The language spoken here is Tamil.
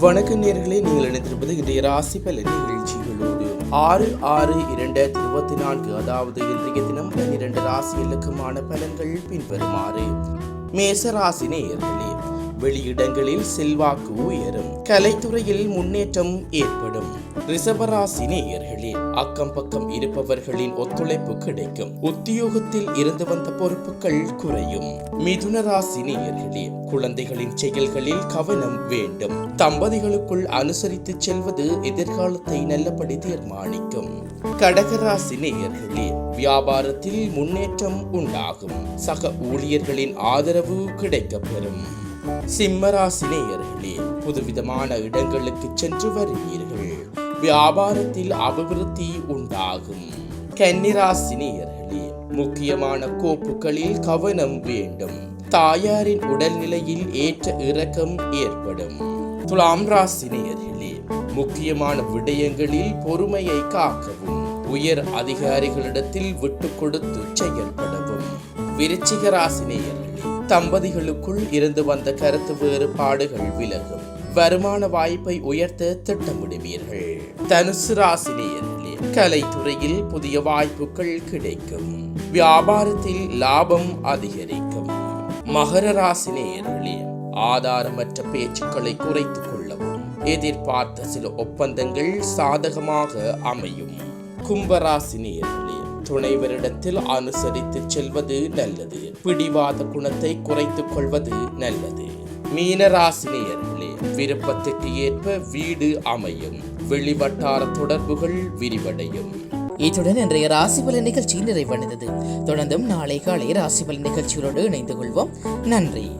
வணக்க நேர்களை நீங்கள் இணைந்திருப்பது இன்றைய ராசி பலன் நிகழ்ச்சிகளோடு ஆறு ஆறு இரண்டாயிரத்தி இருபத்தி நான்கு அதாவது இன்றைய தினம் பன்னிரண்டு ராசிகளுக்குமான பலன்கள் பின்வருமாறு. மேச ராசி நேயர்களே வெளியிடங்களில் செல்வாக்கு உயரும். கலைத்துறையில் முன்னேற்றம் ஏற்படும். ரிசபராசி நேயர்களே அக்கம் பக்கம் இருப்பவர்களின் ஒத்துழைப்பு கிடைக்கும். உத்தியோகத்தில் இருந்து வந்த பொறுப்புகள் குறையும். மிதுன ராசி நேயர்களே குழந்தைகளின் செயல்களில் கவனம் வேண்டும். தம்பதிகளுக்குள் அனுசரித்து செல்வது எதிர்காலத்தை நல்லபடி தீர்மானிக்கும். கடகராசி நேயர்களே வியாபாரத்தில் முன்னேற்றம் உண்டாகும். சக ஊழியர்களின் ஆதரவு கிடைக்கப்பெறும். சிம்மராசி நேயர்களே புதுவிதமான இடங்களுக்கு சென்று வருவீர்கள். வியாபாரத்தில் அபிவிருத்தி உண்டாகும். கன்னிராசி நேயர்களே முக்கியமான கோப்புகளில் கவனம் வேண்டும். தாயாரின் உடல்நிலையில் ஏற்ற இறக்கம் ஏற்படும். துலாம் ராசி நேயர்களே முக்கியமான விடயங்களில் பொறுமையை காக்கவும். உயர் அதிகாரிகளிடத்தில் விட்டு கொடுத்து செயல்படவும். விருச்சிக ராசி நேயர்களே தம்பதிகளுக்குள் இருந்து வந்த கருத்து வேறுபாடுகள் விலகும். வருமான வாய்ப்பை உயர்த்த திட்டமிடுவீர்கள். தனுசு ராசி நேயர்களே கலைத்துறையில் புதிய வாய்ப்புகள் கிடைக்கும். வியாபாரத்தில் லாபம் அதிகரிக்கும். மகர ராசி நேயர்களே ஆதாரமற்ற பேச்சுக்களை குறைத்துக் கொள்ளவும் எதிர்பார்த்த சில ஒப்பந்தங்கள் சாதகமாக அமையும். கும்பராசி நேயர்களே துணைவரிடத்தில் அனுசரித்து செல்வது நல்லது. பிடிவாத குணத்தை குறைத்துக் கொள்வது நல்லது. மீனராசினியர்களே விருப்பத்துக்கு ஏற்ப வீடு அமையும். வெளிவட்டார தொடர்புகள் விரிவடையும். இத்துடன் இன்றைய ராசிபலன் நிகழ்ச்சி நிறைவடைந்தது. தொடர்ந்தும் நாளை காலை ராசிபலன் நிகழ்ச்சியோடு இணைந்து கொள்வோம். நன்றி.